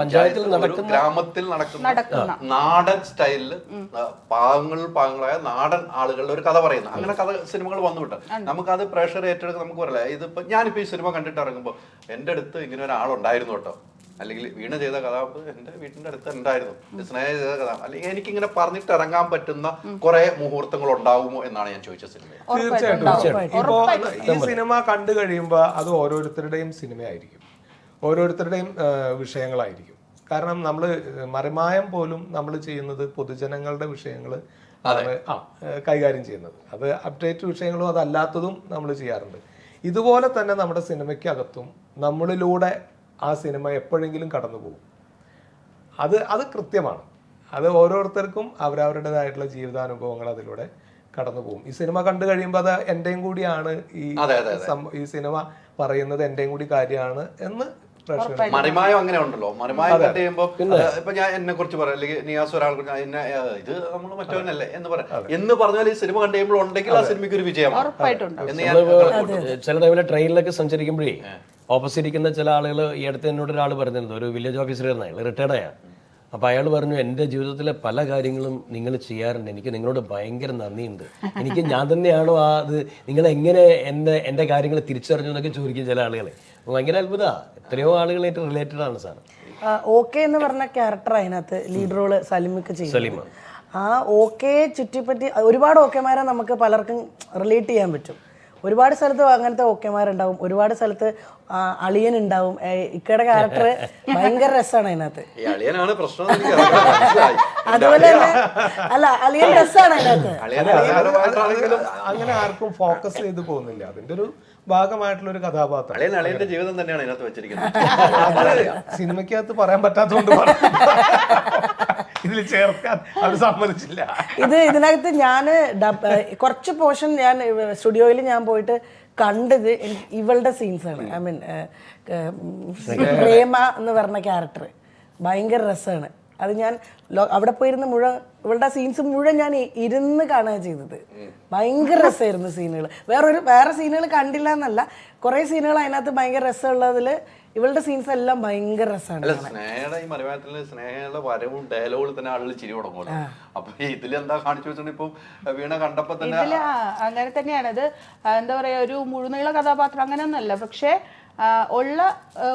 പഞ്ചായത്തിൽ നടക്കുന്ന ഗ്രാമത്തിൽ നടക്കുന്ന. നാടൻ സ്റ്റൈലിൽ പാവങ്ങൾ പാവങ്ങളായ നാടൻ ആളുകളുടെ ഒരു കഥ പറയുന്ന. അങ്ങനെ കഥ സിനിമകൾ വന്നുവിട്ട്. നമുക്കത് പ്രഷർ ഏറ്റെടുക്കാൻ നമുക്ക് പറയില്ല ഇതിപ്പോ ഞാനിപ്പോ ഈ സിനിമ കണ്ടിട്ട് ഇറങ്ങുമ്പോൾ എന്റെ അടുത്ത് ഇങ്ങനെ ഒരാളുണ്ടായിരുന്നു കേട്ടോ. അല്ലെങ്കിൽ വീണ ചെയ്ത കഥാപാത്രം എന്റെ വീട്ടിന്റെ അടുത്ത് ഉണ്ടായിരുന്നു. സ്നേഹ ചെയ്ത കഥ. അല്ലെങ്കിൽ എനിക്ക് ഇങ്ങനെ പറഞ്ഞിട്ട് ഇറങ്ങാൻ പറ്റുന്ന കുറെ മുഹൂർത്തങ്ങൾ ഉണ്ടാവുമോ എന്നാണ് ഞാൻ ചോദിച്ച സിനിമ തീർച്ചയായിട്ടും. ഇപ്പോ ഈ സിനിമ കണ്ടു കഴിയുമ്പോൾ അത് ഓരോരുത്തരുടെയും സിനിമയായിരിക്കും. ഓരോരുത്തരുടെയും വിഷയങ്ങളായിരിക്കും. കാരണം നമ്മൾ മറിമായം പോലും നമ്മൾ ചെയ്യുന്നത് പൊതുജനങ്ങളുടെ വിഷയങ്ങൾ ആ. കൈകാര്യം ചെയ്യുന്നത്. അത് അപ്ഡേറ്റ് വിഷയങ്ങളും അതല്ലാത്തതും നമ്മൾ ചെയ്യാറുണ്ട്. ഇതുപോലെ തന്നെ നമ്മുടെ സിനിമയ്ക്കകത്തും നമ്മളിലൂടെ ആ സിനിമ എപ്പോഴെങ്കിലും കടന്നു പോകും അത് അത് കൃത്യമാണ്. അത് ഓരോരുത്തർക്കും അവരവരുടേതായിട്ടുള്ള ജീവിതാനുഭവങ്ങൾ അതിലൂടെ കടന്നു പോകും ഈ സിനിമ കണ്ടു കഴിയുമ്പോൾ അത് എന്റെയും കൂടിയാണ് ഈ ഈ സിനിമ പറയുന്നത് എന്റെയും കൂടി കാര്യമാണ് എന്ന് മറിമായം അങ്ങനെ ഉണ്ടല്ലോ. മറിമായം കട്ട് ചെയ്യുമ്പോ ഇപ്പൊ ഞാൻ എന്നെ കുറിച്ച് പറയാം. അല്ലെങ്കിൽ നിയാസ് ഒരാൾ എന്നെ ഇത് നമ്മൾ മറ്റവനല്ലേ എന്ന് പറയാം. എന്ന് പറഞ്ഞാൽ ഈ സിനിമ കണ്ടു കഴിയുമ്പോൾ ഉണ്ടെങ്കിൽ ആ സിനിമയ്ക്ക് ഒരു വിജയമാണ്. ചില ടൈമിലെ ട്രെയിനിലൊക്കെ സഞ്ചരിക്കുമ്പോഴേ ഓപ്പോസിറ്റ് ഇരിക്കുന്ന ചില ആളുകൾ ഈ അടുത്ത് എന്നോട് ഒരാൾ പറഞ്ഞിരുന്നു. ഒരു വില്ലേജ് ഓഫീസറായിരുന്നു അയാൾ റിട്ടയർഡ് ആയ. അപ്പോൾ അയാൾ പറഞ്ഞു എന്റെ ജീവിതത്തിലെ പല കാര്യങ്ങളും നിങ്ങൾ ചെയ്യാറുണ്ട്. എനിക്ക് നിങ്ങളോട് ഭയങ്കര നന്ദിയുണ്ട്. എനിക്ക് ഞാൻ തന്നെയാണോ ആ അത് നിങ്ങൾ എങ്ങനെ എന്നെ എന്റെ കാര്യങ്ങൾ തിരിച്ചറിഞ്ഞു എന്നൊക്കെ ചോദിക്കും ചില ആളുകൾ ഭയങ്കര അത്ഭുത. എത്രയോ ആളുകളായിട്ട് റിലേറ്റഡ് ആണ് സാർ. ഓക്കെ എന്ന് പറഞ്ഞ ക്യാരക്ടർ അതിനകത്ത് ലീഡ് റോൾ സലിമൊക്കെ ചെയ്യും ആ. ഓക്കെ ചുറ്റിപ്പറ്റി ഒരുപാട് ഓക്കെമാരെ നമുക്ക് പലർക്കും റിലേറ്റ് ചെയ്യാൻ പറ്റും. ഒരുപാട് സ്ഥലത്ത് അങ്ങനത്തെ ഓക്കെമാരുണ്ടാവും. ഒരുപാട് സ്ഥലത്ത് അളിയൻ ഉണ്ടാവും ഇക്കയുടെ ക്യാരക്ടർ ഭയങ്കര രസമാണ് അതിനകത്ത്. അതുപോലെ തന്നെ അല്ല അളിയൻ രസമാണ് അതിനകത്ത്. അങ്ങനെ ആർക്കും ഫോക്കസ് ചെയ്ത് പോകുന്നില്ല. അതിന്റെ ഒരു ഭാഗമായിട്ടുള്ള ഒരു കഥാപാത്രം. അളിയൻ അളിയന്റെ ജീവിതം തന്നെയാണ് അതിനകത്ത് വെച്ചിരിക്കുന്നത്. സിനിമയ്ക്കകത്ത് പറയാൻ പറ്റാത്തതുകൊണ്ട് ഇതിൽ ചേർക്കാൻ അവർ സമ്മതിച്ചില്ല. ഇത് ഇതിനകത്ത് ഞാൻ കുറച്ച് പോർഷൻ ഞാൻ സ്റ്റുഡിയോയിൽ ഞാൻ പോയിട്ട് കണ്ടത് ഇവളുടെ സീൻസ് ആണ്. ഐ മീൻ പ്രേമ എന്ന് പറഞ്ഞ ക്യാരക്ടർ ഭയങ്കര രസമാണ് അത് ഞാൻ അവിടെ പോയിരുന്ന മുഴുവൻ ഇവളുടെ സീൻസ് മുഴുവൻ ഞാൻ ഇരുന്ന് കാണുക ചെയ്തത്. ഭയങ്കര രസമായിരുന്നു സീനുകൾ വേറൊരു വേറെ സീനുകൾ കണ്ടില്ല എന്നല്ല. കുറേ സീനുകൾ അതിനകത്ത് ഭയങ്കര രസമുള്ളതിൽ ഇവളുടെ സീൻസ് എല്ലാം ഭയങ്കര രസമാണ് അല്ല സ്നേഹയുടെ ഈ മലയാളത്തിൽ സ്നേഹയുടെ വരവും ഡയലോഗുകൾ തന്നെ ആളുകൾ ചിരി തുടങ്ങുമല്ലോ. അപ്പൊ ഇതിൽ എന്താ കാണിച്ചു വെച്ചിട്ടുണ്ടെങ്കിൽ ഇപ്പം വീണ കണ്ടപ്പോ തന്നെ ഇതിൽ അങ്ങനെ തന്നെയാണ്. അത് എന്താ പറയാ ഒരു മുഴുനീള കഥാപാത്രം അങ്ങനെയൊന്നുമല്ല. പക്ഷെ ഉള്ള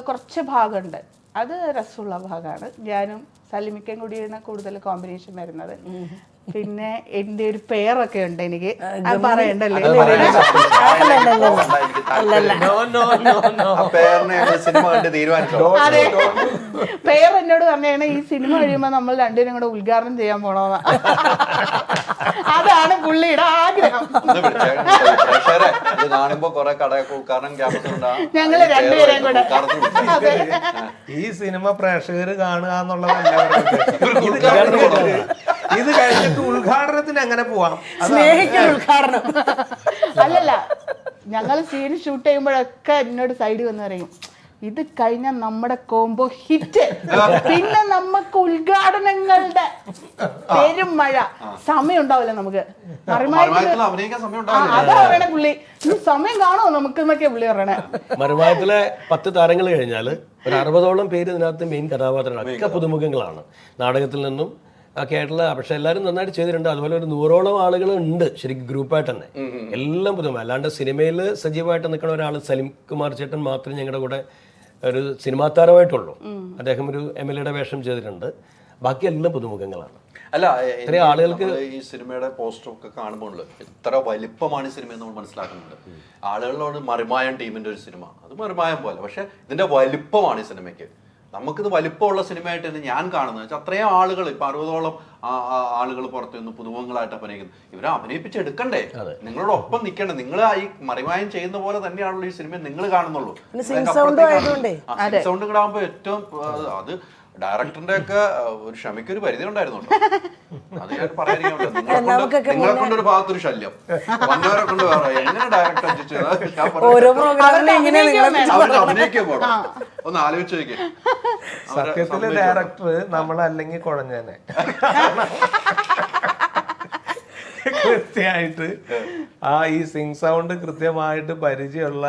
കുറച്ച് ഭാഗമുണ്ട്. അത് രസമുള്ള ഭാഗമാണ്. ഞാനും സലിമിക്കൻ കൂടിയാണ് കൂടുതൽ കോമ്പിനേഷൻ വരുന്നത്. പിന്നെ എന്റെ ഒരു പേരൊക്കെ ഉണ്ട് എനിക്ക്. അത് പറയണ്ടല്ലേ. അതെ പേർ എന്നോട് പറഞ്ഞാണ് ഈ സിനിമ കഴിയുമ്പോ നമ്മൾ രണ്ടുപേരും കൂടെ ഉദ്ഘാടനം ചെയ്യാൻ പോണോന്ന. അതാണ് പുള്ളിയുടെ ആഗ്രഹം. കാണുമ്പോ കുറെ ഞങ്ങൾ രണ്ടുപേരെയും കൂടെ. അതെ. ഈ സിനിമ പ്രേക്ഷകർ കാണുക എന്നുള്ളതല്ല. ഇത് കഴിഞ്ഞിട്ട് ഉദ്ഘാടനത്തിന് എങ്ങനെ പോവാം? സ്നേഹിക്കുന്ന ഉദ്ഘാടനം. അല്ലല്ല ഞങ്ങൾ സീൻ ഷൂട്ട് ചെയ്യുമ്പോഴൊക്കെ എന്നോട് സൈഡ് വന്ന് പറയും ഇത് കഴിഞ്ഞ നമ്മുടെ കോംബോ ഹിറ്റ് പിന്നെ നമുക്ക് ഉദ്ഘാടനങ്ങളുടെ പെരും മഴ സമയം ഉണ്ടാവില്ല നമുക്ക്. മറിമായത്തിൽ മറിമായത്തിൽ അഭിനയിക്കാൻ സമയം ആ, ഉണ്ടാവില്ല. അതാ പറയണേ പുള്ളി. "ഇനി സമയം കാണോ? നമുക്ക് എന്നൊക്കെ പുള്ളി പറയണേ. മറുമായത്തിലെ പത്ത് താരങ്ങൾ കഴിഞ്ഞാൽ ഒരു അറുപതോളം പേര് ഇതിനകത്ത് മെയിൻ കഥാപാത്രങ്ങളാണ് ഒക്കെ പുതുമുഖങ്ങളാണ്. നാടകത്തിൽ നിന്നും ഒക്കെ ആയിട്ടുള്ള പക്ഷെ എല്ലാവരും നന്നായിട്ട് ചെയ്തിട്ടുണ്ട്. അതുപോലെ ഒരു നൂറോളം ആളുകൾ ഉണ്ട് ശരിക്കും ഗ്രൂപ്പായിട്ട് തന്നെ. എല്ലാം പുതുമ. അല്ലാണ്ട് സിനിമയിൽ സജീവമായിട്ട് നിൽക്കുന്ന ഒരാൾ സലിം കുമാർ ചേട്ടൻ മാത്രമേ ഞങ്ങളുടെ കൂടെ ഒരു സിനിമാ താരമായിട്ടുള്ളൂ. അദ്ദേഹം ഒരു എം എൽ എയുടെ വേഷം ചെയ്തിട്ടുണ്ട്. ബാക്കി എല്ലാം പുതുമുഖങ്ങളാണ്. അല്ല ഇത്രയും ആളുകൾക്ക് ഈ സിനിമയുടെ പോസ്റ്റർ ഒക്കെ കാണുമ്പോൾ എത്ര വലിപ്പമാണ് ഈ സിനിമ എന്ന് നമ്മൾ മനസ്സിലാക്കുന്നുണ്ട്. ആളുകളോട് മറിമായം ടീമിന്റെ ഒരു സിനിമ. അത് മറിമായം പോലെ. പക്ഷെ ഇതിന്റെ വലിപ്പമാണ് ഈ സിനിമയ്ക്ക്. നമുക്കിത് വലിപ്പമുള്ള സിനിമയായിട്ട് തന്നെ ഞാൻ കാണുന്നത്. വെച്ചാൽ അത്രയും ആളുകൾ ഇപ്പൊ അറുപതോളം ആളുകൾ പുറത്തു നിന്ന് പുതുമുഖങ്ങളായിട്ട് അഭിനയിക്കുന്നു. ഇവരെ അഭിനയിപ്പിച്ചെടുക്കണ്ടേ നിങ്ങളോടൊപ്പം നിൽക്കണ്ടേ നിങ്ങൾ ഈ മറിമായം ചെയ്യുന്ന പോലെ തന്നെയാണല്ലോ ഈ സിനിമ നിങ്ങൾ കാണുന്നുള്ളൂ. സൗണ്ട് കൂടെ ഏറ്റവും അത് ഡയറക്ടറിന്റെ ഒക്കെ ഒരു ക്ഷമയ്ക്ക് ഒരു പരിധി ഉണ്ടായിരുന്നു. അത് ഞാൻ. നിങ്ങളെ കൊണ്ട് ഒരു ഭാഗത്തൊരു ശല്യം. വന്നവരെ കൊണ്ട് വേറെ എങ്ങനെ ഡയറക്ടർ ഓരോ പ്രോഗ്രാമിലും ഇങ്ങനെ അഭിനയിക്കാൻ പോകണം ഒന്ന് ആലോചിച്ച് നോക്കിയേ. സത്യത്തിൽ ഡയറക്ടർ നമ്മളല്ലെങ്കിൽ കുഴഞ്ഞേനെ. വ്യക്തിയായിട്ട് ആ ഈ സിംഗ് സൗണ്ട് കൃത്യമായിട്ട് പരിചയമുള്ള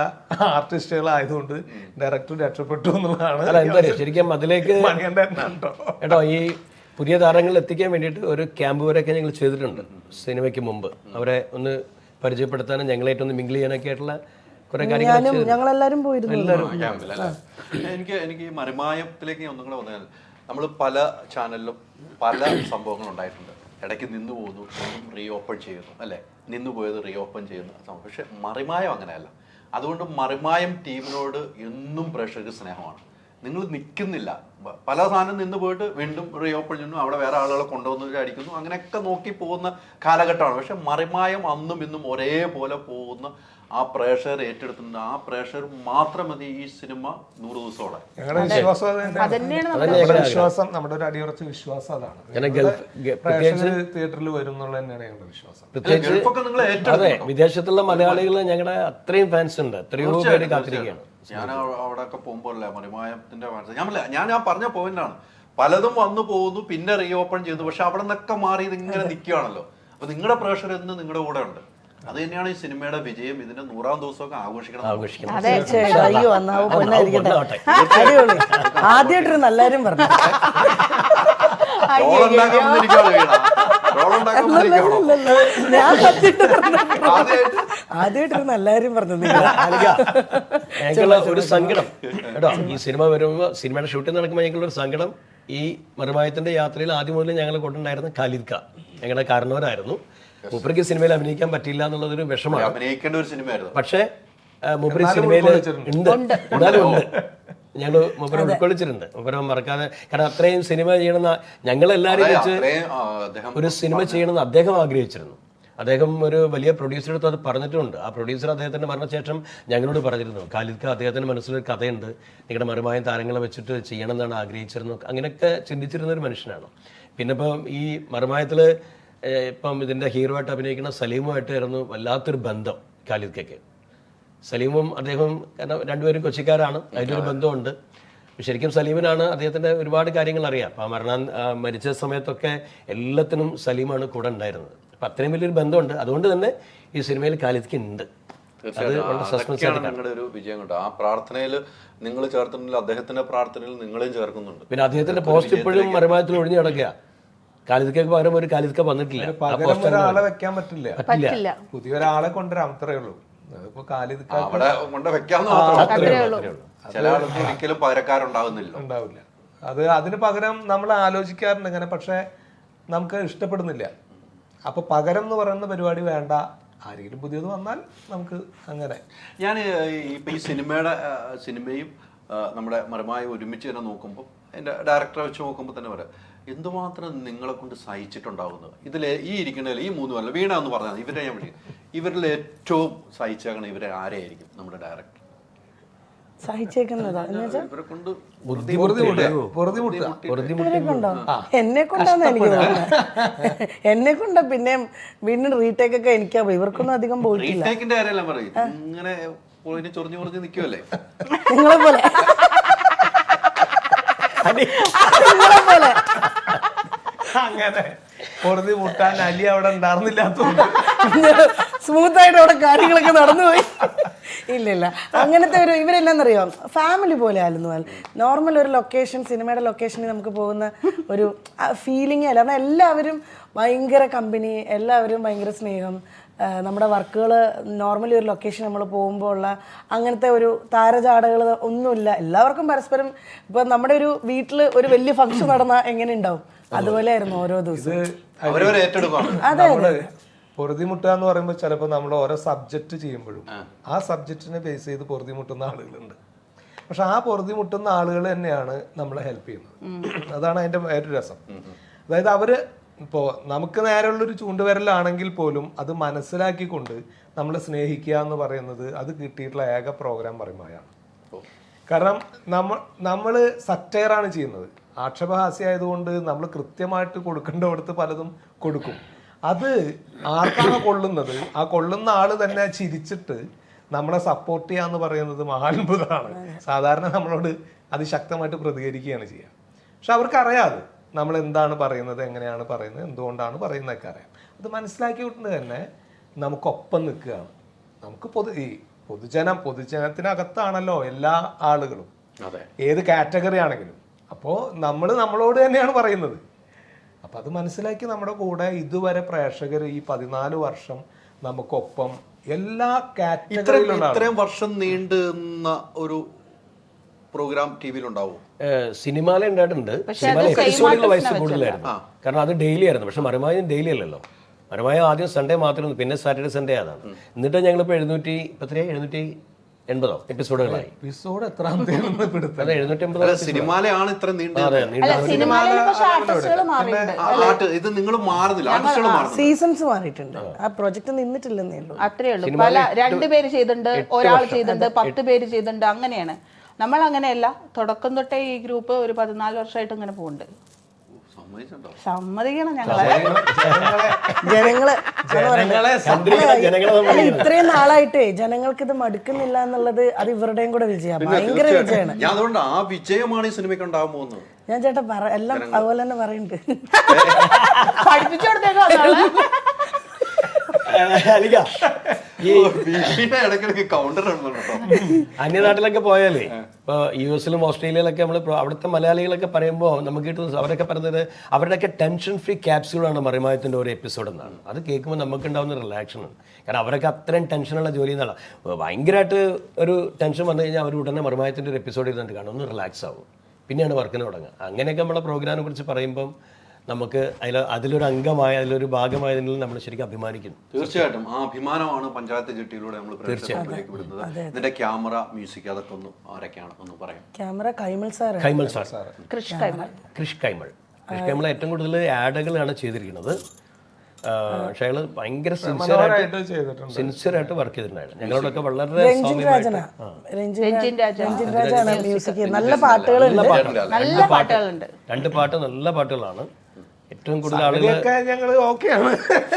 ആർട്ടിസ്റ്റുകളായതുകൊണ്ട് ഡയറക്ടർ രക്ഷപ്പെട്ടു അല്ല എന്നുള്ളതാണ് എന്താ ശരിക്കും അതിലേക്ക് കേട്ടോ ഈ പുതിയ താരങ്ങളിൽ എത്തിക്കാൻ വേണ്ടിയിട്ട് ഒരു ക്യാമ്പ് വരെയൊക്കെ ഞങ്ങൾ ചെയ്തിട്ടുണ്ട് സിനിമയ്ക്ക് മുമ്പ്. അവരെ ഒന്ന് പരിചയപ്പെടുത്താനും ഞങ്ങളായിട്ടൊന്ന് മിങ്കിൾ ചെയ്യാനൊക്കെ ആയിട്ടുള്ള കുറെ കാര്യങ്ങൾ പോയിരുന്നു. ക്യാമ്പിൽ അല്ലേ എനിക്ക് എനിക്ക് ഈ മറിമായത്തിലേക്ക് ഞാൻ ഒന്നും കൂടെ വന്നാൽ നമ്മൾ പല ചാനലിലും പല സംഭവങ്ങൾ ഉണ്ടായിട്ടുണ്ട്. ഇടയ്ക്ക് നിന്നു പോകുന്നു റീ ഓപ്പൺ ചെയ്യുന്നു അല്ലേ? നിന്നു പോയത് റീ ഓപ്പൺ ചെയ്യുന്നു പക്ഷെ മറിമായം അങ്ങനെയല്ല. അതുകൊണ്ട് മറിമായം ടീമിനോട് എന്നും പ്രേക്ഷകർക്ക് സ്നേഹമാണ്. നിങ്ങൾ നിൽക്കുന്നില്ല പല സാധനം നിന്ന് പോയിട്ട് വീണ്ടും റീ ഓപ്പൺ ചെയ്യുന്നു. അവിടെ വേറെ ആളുകളെ കൊണ്ടുവന്ന് അടിക്കുന്നു. അങ്ങനെയൊക്കെ നോക്കി പോകുന്ന കാലഘട്ടമാണ്. പക്ഷെ മറിമായം അന്നും ഇന്നും ഒരേപോലെ പോകുന്ന ആ പ്രേക്ഷകർ ഏറ്റെടുത്തുണ്ട് ആ പ്രേക്ഷകർ മാത്രം മതി ഈ സിനിമ നൂറ് ദിവസത്തോടെ ഞങ്ങളുടെ വിശ്വാസം നമ്മുടെ വിശ്വാസം. നമ്മുടെ ഒരു അടിയുറച്ച വിശ്വാസം അതാണ്. പ്രേക്ഷകർ തിയേറ്ററിൽ വരും എന്നുള്ള തന്നെയാണ് ഞങ്ങളുടെ വിശ്വാസം. പ്രത്യേകിച്ച് അതെ വിദേശത്തുള്ള മലയാളികൾ ഞങ്ങളുടെ അത്രയും ഫാൻസ് ഉണ്ട്. എത്രയോ പേര് കാത്തിരിക്കുകയാണ്. ഞാൻ അവിടെ ഒക്കെ പോകുമ്പോഴല്ലേ മറിമായത്തിന്റെ മനസ്സിൽ ഞാൻ ഞാൻ ഞാൻ പറഞ്ഞ പോയിന്റാണ് പലതും വന്നു പോകുന്നു പിന്നെ റീ ഓപ്പൺ ചെയ്തു. പക്ഷെ അവിടെ നിന്നൊക്കെ മാറി ഇത് ഇങ്ങനെ നിൽക്കുകയാണല്ലോ. അപ്പൊ നിങ്ങളുടെ പ്രഷർ ഇന്ന് നിങ്ങളുടെ കൂടെ ഉണ്ട്. അത് തന്നെയാണ് ഈ സിനിമയുടെ വിജയം. ഇതിന്റെ നൂറാം ദിവസമൊക്കെ ആഘോഷിക്കണം. ആഘോഷിക്കണം. തീർച്ചയായിട്ടും അയ്യോ അന്നാവ് പൊന്നായിരിക്കട്ടെ പൊന്നാവട്ടെ. അടിപൊളി. ആദ്യമായിട്ടൊരു എല്ലാരും പറഞ്ഞു. ഞാൻ സത്യമായിട്ട് പറഞ്ഞു. ആദ്യമായിട്ട്? ആദ്യമായിട്ടൊരു എല്ലാരും പറഞ്ഞു നിങ്ങൾ. ഞങ്ങൾക്കുള്ള ഒരു സങ്കടം. കേട്ടോ ഈ സിനിമ വരുമ്പോൾ സിനിമയുടെ ഷൂട്ടിംഗ് നടക്കുമ്പോൾ ഞങ്ങൾക്കുള്ള ഒരു സങ്കടം ഈ മറുമായത്തിന്റെ യാത്രയിൽ ആദ്യം മുതൽ ഞങ്ങൾ കൊണ്ടുണ്ടായിരുന്ന ഖാലിദ് ഖാ ഞങ്ങളുടെ കാരണവരായിരുന്നു. മൂപ്പർക്ക് സിനിമയിൽ അഭിനയിക്കാൻ പറ്റില്ല എന്നുള്ളതൊരു വിഷമമാണ്. അഭിനയിക്കേണ്ട ഒരു സിനിമയായിരുന്നു. പക്ഷേ മൂപ്പര് സിനിമയിൽ ഉണ്ട്. എന്നാലും ഉണ്ട്. ഞങ്ങൾ മൊബൈൽ ഉൾക്കൊള്ളിച്ചിട്ടുണ്ട്. മൊബൈൽ മറക്കാതെ. കാരണം അത്രയും സിനിമ ചെയ്യണമെന്ന് ഞങ്ങളെല്ലാവരും വെച്ച് അദ്ദേഹം ഒരു സിനിമ ചെയ്യണമെന്ന് അദ്ദേഹം ആഗ്രഹിച്ചിരുന്നു. അദ്ദേഹം ഒരു വലിയ പ്രൊഡ്യൂസറുടെ അടുത്ത് അത് പറഞ്ഞിട്ടുണ്ട്. ആ പ്രൊഡ്യൂസർ അദ്ദേഹത്തിന്റെ മരണശേഷം ഞങ്ങളോട് പറഞ്ഞിരുന്നു ഖാലിദ് ഖാ അദ്ദേഹത്തിന്റെ മനസ്സിലൊരു കഥയുണ്ട്. നിങ്ങളുടെ മറുമായം താരങ്ങളെ വെച്ചിട്ട് ചെയ്യണം എന്നാണ് ആഗ്രഹിച്ചിരുന്നു. അങ്ങനെയൊക്കെ ചിന്തിച്ചിരുന്ന ഒരു മനുഷ്യനാണ്. പിന്നെ ഇപ്പം ഈ മറുമായത്തിൽ ഇപ്പം ഇതിന്റെ ഹീറോ ആയിട്ട് അഭിനയിക്കുന്ന സലീമുമായിട്ടായിരുന്നു വല്ലാത്തൊരു ബന്ധം ഖാലിദ് ഖയ്ക്ക്. സലീമും അദ്ദേഹവും കാരണം രണ്ടുപേരും കൊച്ചിക്കാരാണ്. അതിലൊരു ബന്ധമുണ്ട്. ശരിക്കും സലീമിനാണ് അദ്ദേഹത്തിന്റെ ഒരുപാട് കാര്യങ്ങൾ അറിയാം. അപ്പം ആ മരണ മരിച്ച സമയത്തൊക്കെ എല്ലാത്തിനും സലീമാണ് കൂടെ ഉണ്ടായിരുന്നത്. അപ്പം അത്രയും വലിയൊരു ബന്ധമുണ്ട്. അതുകൊണ്ട് തന്നെ ഈ സിനിമയിൽ കാലിത്ക്ക് ഉണ്ട്. നിങ്ങളുടെ ഒരു വിജയം കേട്ടോ. ആ പ്രാർത്ഥനയിൽ നിങ്ങൾ ചേർത്തിട്ടുണ്ടെങ്കിൽ അദ്ദേഹത്തിന്റെ പ്രാർത്ഥനയിൽ നിങ്ങളെയും ചേർക്കുന്നുണ്ട്. പിന്നെ അദ്ദേഹത്തിന്റെ പോസ്റ്റ് ഇപ്പോഴും മരമായത്തിൽ ഒഴിഞ്ഞു കിടക്കുക കാലിത്ക്കയ്ക്ക് പകരം ഒരു കാലിതക്ക വന്നിട്ടില്ല. പകരം ഒരാളെ വെക്കാൻ പറ്റില്ല. പറ്റില്ല. പുതിയൊരാളെ കൊണ്ടുവരാം അത്രേ ഉള്ളൂ. അതിപ്പോ അവിടെ കൊണ്ട് വെക്കാന്ന് മാത്രം അത്രേ ഉള്ളൂ. ചില ആൾക്ക് ഒരിക്കലും പകരക്കാരുണ്ടാകുന്നില്ല ഉണ്ടാവില്ല. അത് അതിന് പകരം നമ്മൾ ആലോചിക്കാറുണ്ട് ഇങ്ങനെ പക്ഷെ നമുക്ക് ഇഷ്ടപ്പെടുന്നില്ല. അപ്പൊ പകരം എന്ന് പറയുന്ന പരിപാടി വേണ്ട. ആരെങ്കിലും പുതിയത് വന്നാൽ നമുക്ക് അങ്ങനെ. ഞാൻ ഇപ്പൊ ഈ സിനിമയുടെ സിനിമയും നമ്മുടെ മരമായി ഒരുമിച്ച് തന്നെ നോക്കുമ്പോൾ എന്റെ ഡയറക്ടറെ വെച്ച് നോക്കുമ്പോൾ തന്നെ പറയാം എന്തുമാത്രം നിങ്ങളെ കൊണ്ട് സഹിച്ചിട്ടുണ്ടാവുന്നത്? ഇതിൽ ഈ ഇരിക്കുന്നതിൽ ഈ മൂന്ന് പേരല്ല വീണ എന്ന് പറഞ്ഞാൽ ഇവരെ ഞാൻ വിളിക്കും. ഇവരിൽ ഏറ്റവും സഹിച്ചേക്കണം ഇവരെ ആരെയായിരിക്കും നമ്മുടെ ഡയറക്ടർ സഹിച്ചേക്കുന്നതാ. എന്ന് കൊണ്ടാന്ന് എനിക്ക് തോന്നുന്നത് എന്നെ കൊണ്ടാ പിന്നെ വീണ്ടും റീടേക്ക് ഒക്കെ എനിക്കാ ഇവർക്കൊന്നും അധികം പോയിട്ടില്ല. ഇങ്ങനെ ചൊറിഞ്ഞു ചൊറിഞ്ഞ് നിൽക്കുമല്ലേ നിങ്ങളെ പോലെ നിങ്ങളെ പോലെ അങ്ങനെ. പൊറുതി മുട്ടാൻ അലി അവിടെ ഉണ്ടായിരുന്നില്ലാത്തതുകൊണ്ട് സ്മൂത്ത് ആയിട്ട് അവിടെ കാര്യങ്ങളൊക്കെ നടന്നുപോയി. ഇല്ല ഇല്ല അങ്ങനത്തെ ഒരു ഇവരെല്ലാം അറിയാം ഫാമിലി പോലെ ആയിരുന്നു നോർമൽ ഒരു ലൊക്കേഷൻ സിനിമയുടെ ലൊക്കേഷനിൽ നമുക്ക് പോകുന്ന ഒരു ഫീലിംഗ് അല്ല. കാരണം എല്ലാവരും ഭയങ്കര കമ്പനി എല്ലാവരും ഭയങ്കര സ്നേഹം. നമ്മുടെ വർക്കുകൾ നോർമലി ഒരു ലൊക്കേഷൻ നമ്മൾ പോകുമ്പോൾ ഉള്ള അങ്ങനത്തെ ഒരു താരചാടകൾ ഒന്നുമില്ല. എല്ലാവർക്കും പരസ്പരം ഇപ്പം നമ്മുടെ ഒരു വീട്ടിൽ ഒരു വലിയ ഫംഗ്ഷൻ നടന്നാൽ എങ്ങനെ ഉണ്ടാവും? അതുപോലെ ആയിരുന്നു ഓരോ ദിവസവും. പൊറുതി എന്ന് പറയുമ്പോൾ ചിലപ്പോൾ നമ്മൾ ഓരോ സബ്ജക്റ്റ് ചെയ്യുമ്പോഴും ആ. സബ്ജക്റ്റിനെ ബേസ് ചെയ്ത് പൊറുതിമുട്ടുന്ന ആളുകളുണ്ട്. പക്ഷെ ആ പൊറുതിമുട്ടുന്ന ആളുകൾ തന്നെയാണ് നമ്മളെ ഹെൽപ്പ് ചെയ്യുന്നത്. അതാണ് അതിന്റെ ഏറ്റവും രസം. അതായത് അവർ ഇപ്പോ നമുക്ക് നേരെയുള്ളൊരു ചൂണ്ടുവരലാണെങ്കിൽ പോലും അത് മനസ്സിലാക്കിക്കൊണ്ട് നമ്മളെ സ്നേഹിക്കുക എന്ന് പറയുന്നത് അത് കിട്ടിയിട്ടുള്ള ഏക പ്രോഗ്രാം പറയുമ്പോഴാണ്. കാരണം നമ്മൾ നമ്മൾ സറ്റയറാണ് ചെയ്യുന്നത്. ആക്ഷേപഹാസ്യമായതുകൊണ്ട് നമ്മൾ കൃത്യമായിട്ട് കൊടുക്കേണ്ടടുത്ത് പലതും കൊടുക്കും. അത് ആർക്കാണ് കൊള്ളുന്നത്? ആ കൊള്ളുന്ന ആൾ തന്നെ ചിരിച്ചിട്ട് നമ്മളെ സപ്പോർട്ട് ചെയ്യുക ചെയ്യാന്ന് പറയുന്നത് മഹാത്ഭുതമാണ്. സാധാരണ നമ്മളോട് അതിശക്തമായിട്ട് പ്രതികരിക്കുകയാണ് ചെയ്യുക. പക്ഷെ അവർക്ക് അറിയാതെ നമ്മൾ എന്താണ് പറയുന്നത് എങ്ങനെയാണ് പറയുന്നത് എന്തുകൊണ്ടാണ് പറയുന്നതൊക്കെ അറിയാം. അത് മനസ്സിലാക്കിക്കൊണ്ട് തന്നെ നമുക്കൊപ്പം നിൽക്കുകയാണ്. നമുക്ക് പൊതു ഈ പൊതുജനം പൊതുജനത്തിനകത്താണല്ലോ എല്ലാ ആളുകളും. അതെ. ഏത് കാറ്റഗറി ആണെങ്കിലും. അപ്പോൾ നമ്മൾ നമ്മളോട് തന്നെയാണ് പറയുന്നത്. അപ്പം അത് മനസ്സിലാക്കി നമ്മുടെ കൂടെ ഇതുവരെ പ്രേക്ഷകർ ഈ പതിനാല് വർഷം നമുക്കൊപ്പം എല്ലാ ഇത്രയും ഇത്രയും വർഷം നീണ്ടുന്ന ഒരു പ്രോഗ്രാം ടി വിയിലുണ്ടാവും സിനിമയിലെ ഉണ്ടായിട്ടുണ്ട് സിനിമയിലെ എപ്പിസോഡുകളുടെ വയസ്സ് കൂടുതലായിരുന്നു. കാരണം അത് ഡെയിലി ആയിരുന്നു പക്ഷെ മരമായും ഡെയിലി അല്ലല്ലോ. മരമായ ആദ്യം സൺഡേ മാത്രം പിന്നെ സാറ്റർഡേ സൺഡേ അതാണ്. എന്നിട്ട് ഞങ്ങളിപ്പോൾ എഴുന്നൂറ്റി ഇപ്പത്രേ എഴുന്നൂറ്റി എൺപതോ എപ്പിസോഡുകളായി എപ്പിസോഡ് അല്ല സിനിമയിലാണ് ഇത്ര നീണ്ടു അല്ല സിനിമയിലെ പക്ഷെ ആർട്ടിസ്റ്റുകൾ മാറിയിട്ടുണ്ട് ആർട്ട് ഇത് നിങ്ങൾ മാറുന്നില്ല. ആർട്ടിസ്റ്റുകൾ മാറുന്നില്ല. സീസൺസ് മാറിയിട്ടുണ്ട്. ആ. പ്രൊജക്ട് നിന്നിട്ടില്ലെന്നേ ഉള്ളൂ. അത്രേ ഉള്ളൂ. പല രണ്ടുപേര് ചെയ്തിട്ടുണ്ട് ഒരാൾ ചെയ്തിട്ടുണ്ട് പത്ത് പേര് ചെയ്തിട്ടുണ്ട് അങ്ങനെയാണ്. നമ്മൾ അങ്ങനെയല്ല തുടക്കം തൊട്ടേ ഈ ഗ്രൂപ്പ് ഒരു പതിനാല് വർഷമായിട്ട് ഇങ്ങനെ പോകുന്നുണ്ട് സമ്മതിക്കണം ഞങ്ങളെ. ജനങ്ങൾ ജനങ്ങളെ ജനങ്ങളെ നമ്മൾ അല്ല ഇത്രയും നാളായിട്ടേ ജനങ്ങൾക്ക് ഇത് മടുക്കുന്നില്ല എന്നുള്ളത് അത് ഇവരുടെയും കൂടെ വിജയമാണ്. ഭയങ്കര വിജയമാണ്. ഞാൻ അതുകൊണ്ട് ആ വിജയമാണ് ഈ സിനിമയ്ക്ക് ഉണ്ടാകാൻ പോകുന്നത്. ഞാൻ ചേട്ടാ പറ എല്ലാം അതുപോലെ തന്നെ പറയുന്നുണ്ട് പഠിപ്പിച്ചു കൊടുത്തേക്കോ അന്യനാട്ടിലൊക്കെ പോയാലേ ഇപ്പോൾ യു എസിലും ഓസ്ട്രേലിയയിലൊക്കെ നമ്മൾ അവിടുത്തെ മലയാളികളൊക്കെ പറയുമ്പോൾ നമുക്ക് കിട്ടുന്ന അവരൊക്കെ പറയുന്നത് അവരുടെയൊക്കെ ടെൻഷൻ ഫ്രീ ക്യാപ്സ്യൂളാണ് മറിമായത്തിന്റെ ഒരു എപ്പിസോഡ് എന്നാണ്. അത് കേൾക്കുമ്പോൾ നമുക്ക് ഉണ്ടാകുന്ന റിലാക്ഷനാണ് കാരണം അവരൊക്കെ അത്രയും ടെൻഷനുള്ള ജോലി എന്നാണ്. ഭയങ്കരമായിട്ട് ഒരു ടെൻഷൻ വന്നു കഴിഞ്ഞാൽ അവർ ഉടനെ മറിമായത്തിന്റെ ഒരു എപ്പിസോഡ് ഇരുന്നിട്ട് കാണും. ഒന്ന് റിലാക്സ് ആവും. പിന്നെയാണ് വർക്കിന് തുടങ്ങുക. അങ്ങനെയൊക്കെ നമ്മളെ പ്രോഗ്രാമിനെ കുറിച്ച് പറയുമ്പം നമുക്ക് അതിൽ അതിലൊരു അംഗമായ അതിലൊരു ഭാഗമായതിൽ നമ്മൾ ശരിക്കും അഭിമാനിക്കുന്നു. തീർച്ചയായിട്ടും. ആ അഭിമാനമാണ് പഞ്ചായത്ത് ചിട്ടിയിലൂടെ നമ്മൾ തീർച്ചയായിട്ടും വിടുന്നത്. ഇതിന്റെ ക്യാമറ മ്യൂസിക് അതൊക്കെ ഒന്ന് ആരൊക്കെയാണ് ഒന്ന് പറയാം. Camera Kaimal sir Kaimal sir. Krish Kaimal. Krish Kaimal. Krish Kaimal ഏറ്റവും കൂടുതൽ ആഡുകളാണ് ചെയ്തിരിക്കുന്നത്. പക്ഷേ അയാൾ ഭയങ്കര സിൻസിയറായിട്ട് സിൻസിയറായിട്ട് ചെയ്തിട്ടുണ്ട്. വർക്ക് ചെയ്തിട്ടുണ്ടായിരുന്നു. ഞങ്ങളോടൊക്കെ വളരെ രണ്ട് പാട്ട് നല്ല പാട്ടുകളാണ്. ഏറ്റവും കൂടുതൽ ആളുകൾ ഞങ്ങൾ ഓക്കെയാണ്.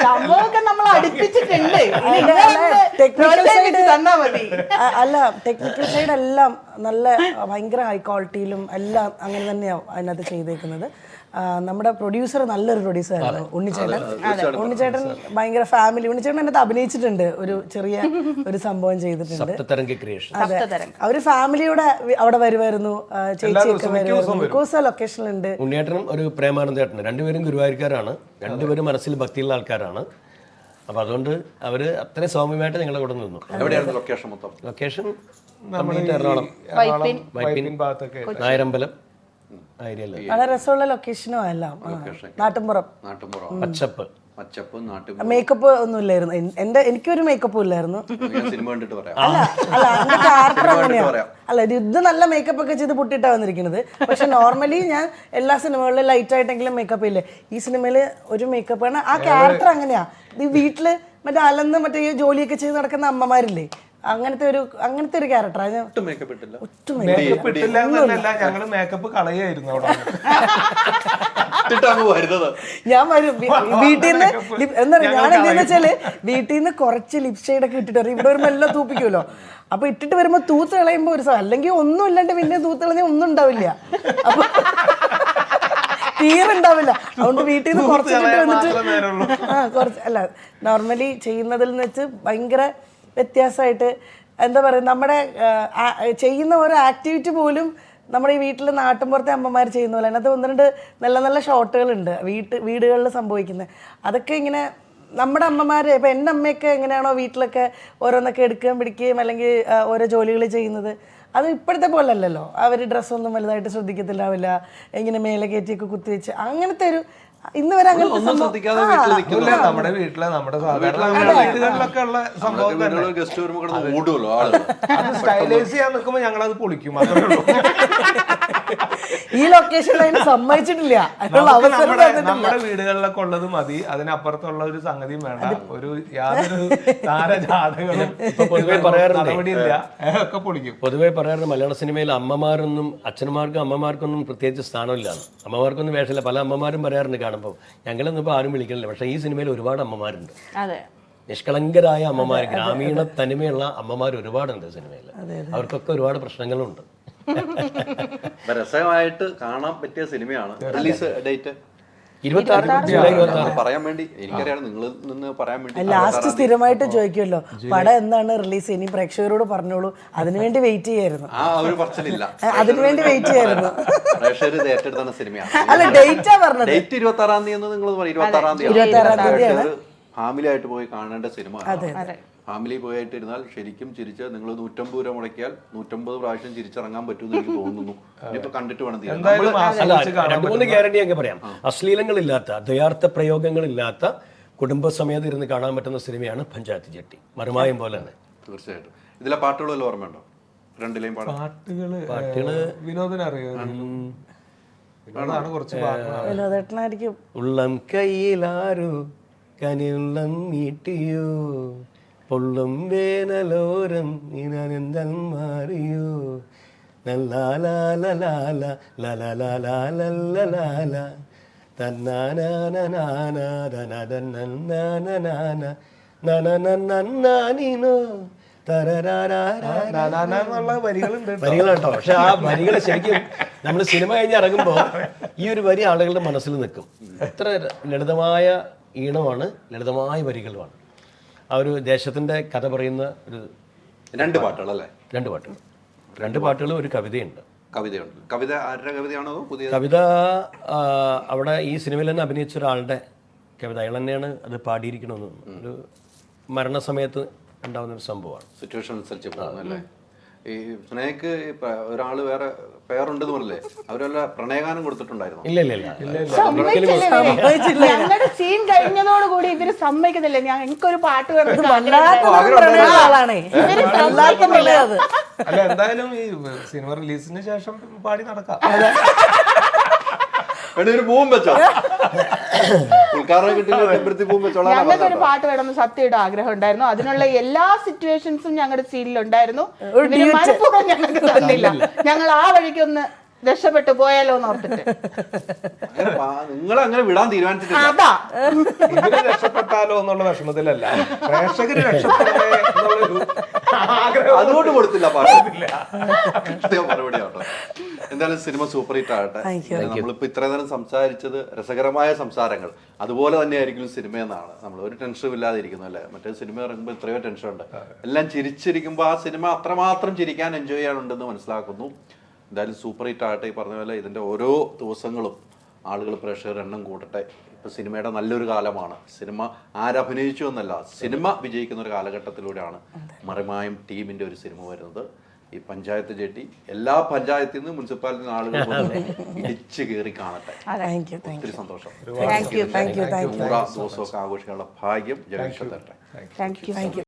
സംഭവമൊക്കെ നമ്മൾ അടുപ്പിച്ചിട്ടുണ്ട്. പ്രോത്സാഹിപ്പിച്ച് side- തന്നാ മതി. അല്ല ടെക്നിക്കൽ സൈഡ് എല്ലാം നല്ല ഭയങ്കര ഹൈ ക്വാളിറ്റിയിലും എല്ലാം അങ്ങനെ തന്നെയാണ് അതിനകത്ത് ചെയ്തേക്കുന്നത്. നമ്മുടെ പ്രൊഡ്യൂസർ നല്ലൊരു പ്രൊഡ്യൂസർ ആയിരുന്നു ഉണ്ണിച്ചേട്ടൻ. ഉണ്ണിച്ചേട്ടൻ ഭയങ്കര ഫാമിലി ഉണ്ണിച്ചേട്ടൻ എന്നത് അഭിനയിച്ചിട്ടുണ്ട്. ഒരു ചെറിയ ഒരു സംഭവം ചെയ്തിട്ടുണ്ട്. അതെ. അവർ ഫാമിലിയുടെ അവിടെ വരുമായിരുന്നു ചേച്ചിയൊക്കെ വരുമായിരുന്നു ലൊക്കേഷനിലുണ്ട് ഉണ്ണിയേട്ടനും ഒരു പ്രേമാനന്ദേട്ടനും. രണ്ടുപേരും ഗുരുവായൂർക്കാരാണ്. രണ്ടുപേരും മനസ്സിൽ ഭക്തിയുള്ള ആൾക്കാരാണ്. അപ്പൊ അതുകൊണ്ട് അവർ അത്രയും സൗമ്യമായിട്ട് നിങ്ങളുടെ കൂടെ നിന്നു. എവിടെയായിരുന്നു ലൊക്കേഷൻ മൊത്തം? ലൊക്കേഷൻ എറണാകുളം വൈപ്പിൻ. വൈപ്പിൻ ഭാഗത്തൊക്കെ നായരമ്പലം. വളരെ രസമുള്ള ലൊക്കേഷനും എല്ലാം ആ, നാട്ടിൻപുറം നാട്ടുമ്പുറം പച്ചപ്പ്. മച്ചപ്പ് നാട്ടുമ്പുറം മേക്കപ്പ് ഒന്നും ഇല്ലായിരുന്നു എന്റെ എനിക്കൊരു മേക്കപ്പും ഇല്ലായിരുന്നു. ഞാൻ സിനിമ കണ്ടിട്ട് പറയാം. അല്ല അല്ല എന്റെ ക്യാരക്ടർ അങ്ങനെയാ. പറയാം. അല്ല ഇത് ഇത് നല്ല മേക്കപ്പ് ഒക്കെ ചെയ്ത് പൊട്ടിട്ടാ വന്നിരിക്കുന്നത്. പക്ഷെ നോർമലി ഞാൻ എല്ലാ സിനിമകളിലും ലൈറ്റ് ആയിട്ടെങ്കിലും മേക്കപ്പ് ഇല്ലേ. ഈ സിനിമയിൽ ഒരു മേക്കപ്പ് ആണ്. ആ ക്യാരക്ടർ അങ്ങനെയാ. ഈ വീട്ടിൽ മറ്റേ അലന്ന് മറ്റേ ജോലിയൊക്കെ ചെയ്ത് നടക്കുന്ന അമ്മമാരില്ലേ. അങ്ങനത്തെ ഒരു അങ്ങനത്തെ ഒരു ക്യാരക്ടറാണ് ഞാൻ ഒട്ടും മേക്കപ്പ് ഇട്ടില്ല. ഒട്ടും മേക്കപ്പ് ഇട്ടില്ല എന്നല്ല ഞങ്ങൾ മേക്കപ്പ് കളയായിരുന്നു അവിടെ. ഞാൻ വരും. വീട്ടിൽ നിന്ന് എന്താ പറയുക ഞാൻ എന്താന്ന് വെച്ചാൽ വീട്ടിൽ നിന്ന് കുറച്ച് ലിപ് ഷെയ്ഡ് ഒക്കെ ഇട്ടിട്ട് വരും. ഇവിടെ വരുമ്പോ എല്ലാം തൂപ്പിക്കുമല്ലോ. അപ്പൊ ഇട്ടിട്ട് വരുമ്പോ തൂത്ത് കളയുമ്പോ ഒരു സാധനം അല്ലെങ്കിൽ ഒന്നും ഇല്ലാണ്ട് പിന്നെ തൂത്ത് കളഞ്ഞാൽ ഒന്നും ഉണ്ടാവില്ല. അപ്പൊ തീരുണ്ടാവില്ല അതുകൊണ്ട് വീട്ടിൽ നിന്ന് കുറച്ചിട്ട് കളയാൻ വന്നിട്ട് ആ കുറച്ച് അല്ല നോർമലി ചെയ്യുന്നതിൽ നിന്ന് വെച്ച് ഭയങ്കര വ്യത്യാസമായിട്ട് എന്താ പറയുക നമ്മുടെ ചെയ്യുന്ന ഓരോ ആക്ടിവിറ്റി പോലും നമ്മുടെ ഈ വീട്ടിൽ നാട്ടിൻപുറത്തെ അമ്മമാർ ചെയ്യുന്ന പോലെ അതിനകത്ത് ഒന്ന് രണ്ട് നല്ല നല്ല ഷോട്ടുകളുണ്ട് വീട്ട് വീടുകളിൽ സംഭവിക്കുന്നത്. അതൊക്കെ ഇങ്ങനെ നമ്മുടെ അമ്മമാർ ഇപ്പം എന്റെ അമ്മയൊക്കെ എങ്ങനെയാണോ വീട്ടിലൊക്കെ ഓരോന്നൊക്കെ എടുക്കുകയും പിടിക്കുകയും അല്ലെങ്കിൽ ഓരോ ജോലികൾ ചെയ്യുന്നത്. അത് ഇപ്പോഴത്തെ പോലെ അല്ലല്ലോ. അവർ ഡ്രസ്സൊന്നും വലുതായിട്ട് ശ്രദ്ധിക്കത്തില്ലാവില്ല. ഇങ്ങനെ മേലെ കയറ്റിയൊക്കെ കുത്തിവെച്ച് അങ്ങനത്തെ ഒരു ഇന്ന് വരെ അങ്ങനത്തെ നമ്മുടെ വീട്ടിലെ നമ്മുടെ സാധാരണ വീടുകളിലൊക്കെ ഉള്ള സംഭവം അത്. സ്റ്റൈലൈസ് ചെയ്യാൻ നിൽക്കുമ്പോ ഞങ്ങൾ അത് പൊളിക്കും അത്രേ ഉള്ളൂ. ഈ ലൊക്കേഷനിൽ അതിന് സമ്മതിച്ചിട്ടില്ല. അതിനുള്ള അവസരം നമ്മുടെ തന്നിട്ടില്ല. വീടുകളിലൊക്കെ ഉള്ളത് മതി. അതിനപ്പുറത്തുള്ള ഒരു സംഗതിയും വേണ്ട. ഒരു യാതൊരു താരജാതകളും പൊതുവെ പറയാറുണ്ട്. നടപടിയില്ല. ഒക്കെ പൊളിക്കും. പൊതുവെ പറയാറുണ്ട് മലയാള സിനിമയിൽ അമ്മമാരൊന്നും അച്ഛന്മാർക്കും അമ്മമാർക്കൊന്നും പ്രത്യേകിച്ച് സ്ഥാനമില്ല. അമ്മമാർക്കൊന്നും വേഷമില്ല. പല അമ്മമാരും പറയാറുണ്ട് കാണുമ്പോൾ ഞങ്ങളൊന്നും ഇപ്പോൾ ആരും വിളിക്കണില്ല. പക്ഷേ ഈ സിനിമയിൽ ഒരുപാട് അമ്മമാരുണ്ട്. അതെ. നിഷ്കളങ്കരായ അമ്മമാർ ഗ്രാമീണ തനിമയുള്ള അമ്മമാർ ഒരുപാടുണ്ട് സിനിമയിൽ. അവർക്കൊക്കെ ഒരുപാട് പ്രശ്നങ്ങളുണ്ട്. രസമായിട്ട് കാണാൻ പറ്റിയ സിനിമയാണ്. റിലീസ് ഡേറ്റ് പറയാൻ വേണ്ടി എനിക്കറിയാം നിന്ന് പറയാൻ വേണ്ടി ലാസ്റ്റ് സ്ഥിരമായിട്ട് ചോദിക്കുമല്ലോ പടം എന്നാണ് റിലീസ് ഇനി പ്രേക്ഷകരോട് പറഞ്ഞോളൂ. അതിനുവേണ്ടി വെയിറ്റ് ചെയ്യായിരുന്നു. ആ ഒരു പറച്ചിലില്ല. അതിനുവേണ്ടി വെയിറ്റ് ചെയ്യായിരുന്നു. പ്രേക്ഷകർ ഇത് ഏറ്റെടുത്ത സിനിമയാണ്. അല്ല ഡേറ്റാ പറഞ്ഞത്. ഡേറ്റ് ഇരുപത്തി ആറാം തീയതി നിങ്ങൾ ഇരുപത്തി ആറാം തീയതി ഇരുപത്താറാം തീയതിയാണ്. ഫാമിലി ആയിട്ട് പോയി കാണേണ്ട സിനിമ അതെ. ഫാമിലി പോയിട്ട് ഇരുന്നാൽ ശരിക്കും ചിരിച്ച് നിങ്ങൾ നൂറ്റമ്പത് രൂപ മുടക്കിയാൽ നൂറ്റമ്പത് പ്രാവശ്യം ചിരിച്ചിറങ്ങാൻ പറ്റുമെന്ന് എനിക്ക് തോന്നുന്നു. ഇനിയിപ്പോ കണ്ടിട്ട് വേണം മൂന്ന് ഗ്യാരണ്ടി ഒക്കെ പറയാം. അശ്ലീലങ്ങളില്ലാത്ത ദയാർത്ഥ പ്രയോഗങ്ങളില്ലാത്ത കുടുംബസമേതം ഇരുന്ന് കാണാൻ പറ്റുന്ന സിനിമയാണ് പഞ്ചായത്ത് ജെട്ടി. മറുമായം പോലെ തന്നെ. തീർച്ചയായിട്ടും. ഇതിലെ പാട്ടുകളെല്ലാം ഓർമ്മയുണ്ടോ? രണ്ടിലെയും പാടാം പാട്ടുകൾ പാട്ടുകൾ വിനോദന അറിയോ? വിനോദാണ് കുറച്ച് ഉള്ളം കയ്യിലാരു? കനിയുള്ളം നീട്ടിയോ? പൊള്ളും വേനലോരം മാറിയോ? ധനധനന്നാനാന നനനന്നന്നാനിനോ തരരാരാരാ നാനാന വരികളുണ്ട് പക്ഷെ ആ വരികൾ ശരിക്കും നമ്മൾ സിനിമ കഴിഞ്ഞ് ഇറങ്ങുമ്പോൾ ഈ ഒരു വരി ആളുകളുടെ മനസ്സിൽ നിൽക്കും. എത്ര ലളിതമായ ഈണമാണ് ലളിതമായ വരികളുമാണ്. ആ ഒരു ദേശത്തിന്റെ കഥ പറയുന്ന ഒരു രണ്ട് പാട്ടുകളല്ലേ? രണ്ട് പാട്ടുകൾ. രണ്ട് പാട്ടുകളും ഒരു കവിതയുണ്ട്. കവിതയുണ്ട്. കവിത ആരുടെ കവിതയാണോ പുതിയ കവിത അവിടെ ഈ സിനിമയിൽ തന്നെ അഭിനയിച്ച ഒരാളുടെ കവിത. അയാൾ തന്നെയാണ് അത് പാടിയിരിക്കണമെന്ന്. ഒരു മരണസമയത്ത് ഉണ്ടാവുന്ന ഒരു സംഭവമാണ്. സിറ്റുവേഷൻ അനുസരിച്ച് ഈ സ്നേഹക്ക് ഒരാൾ വേറെ പേരുണ്ടെന്ന് പറഞ്ഞില്ലേ? അവരെല്ലാം പ്രണയഗാനം കൊടുത്തിട്ടുണ്ടായിരുന്നു? ഇല്ല ഇല്ല ഇല്ല. ഞങ്ങളുടെ സീൻ കഴിഞ്ഞതോടുകൂടി ഇവർ സമ്മതിക്കുന്നില്ല പാട്ട് വല്ലാത്ത പ്രണയം അത്. അല്ല എന്തായാലും ഈ സിനിമ റിലീസിന് ശേഷം പാടി നടക്കാം. ഒരു പൂവും വെച്ചോ. ഉദ്ഘാടനം കിട്ടില്ല പൂവും വെച്ചോളാം ഞങ്ങൾക്കൊരു പാട്ട് വേണമെന്ന് സത്യയുടെ ആഗ്രഹം ഉണ്ടായിരുന്നു അതിനുള്ള എല്ലാ സിറ്റുവേഷൻസും ഞങ്ങളുടെ സീനിലുണ്ടായിരുന്നു ഇവർ മനഃപൂർവം ഞങ്ങൾക്ക് തന്നില്ല. ഞങ്ങൾ ആ വഴിക്കൊന്ന് രക്ഷപ്പെട്ടു പോയാലോ എന്ന് ഓർത്തിട്ട് നിങ്ങൾ അങ്ങനെ വിടാൻ തീരുമാനിച്ചിട്ടില്ല. രക്ഷപ്പെട്ടാലോ എന്നുള്ള വിഷമത്തിലല്ല. പ്രേക്ഷകര് അതുകൊണ്ട് കൊടുത്തില്ല പാട്ട് കൃത്യ മറുപടി എന്തായാലും സിനിമ സൂപ്പർ ഹിറ്റ് ആകട്ടെ. നമ്മളിപ്പോ ഇത്രയും നേരം സംസാരിച്ചത് രസകരമായ സംസാരങ്ങൾ. അതുപോലെ തന്നെ ആയിരിക്കും സിനിമ എന്നാണ്. നമ്മൾ ഒരു ടെൻഷനും ഇല്ലാതെ ഇരിക്കുന്നു അല്ലേ? മറ്റേ സിനിമ ഇറങ്ങുമ്പോൾ എത്രയോ ടെൻഷൻ ഉണ്ട്. എല്ലാം ചിരിച്ചിരിക്കുമ്പോൾ ആ സിനിമ അത്രമാത്രം ചിരിക്കാൻ എൻജോയ് ചെയ്യാനുണ്ടെന്ന് മനസ്സിലാക്കുന്നു. എന്തായാലും സൂപ്പർ ഹിറ്റ് ആകട്ടെ ഈ പറഞ്ഞ പോലെ ഇതിന്റെ ഓരോ ദിവസങ്ങളും ആളുകൾ പ്രേക്ഷകർ എണ്ണം കൂട്ടട്ടെ. ഇപ്പം സിനിമയുടെ നല്ലൊരു കാലമാണ്. സിനിമ ആരഭിനയിച്ചു എന്നല്ല സിനിമ വിജയിക്കുന്ന ഒരു കാലഘട്ടത്തിലൂടെയാണ് മറിമായം ടീമിന്റെ ഒരു സിനിമ വരുന്നത്. ഈ പഞ്ചായത്ത് ജെട്ടി എല്ലാ പഞ്ചായത്തിൽ നിന്നും മുനിസിപ്പാലിറ്റി നിന്ന് ആളുകൾ ഇടിച്ച് കയറി കാണട്ടെ. ഒത്തിരി സന്തോഷം. ദിവസമൊക്കെ ആഘോഷിക്കാനുള്ള ഭാഗ്യം ജഗദീശ്വർ തരട്ടെ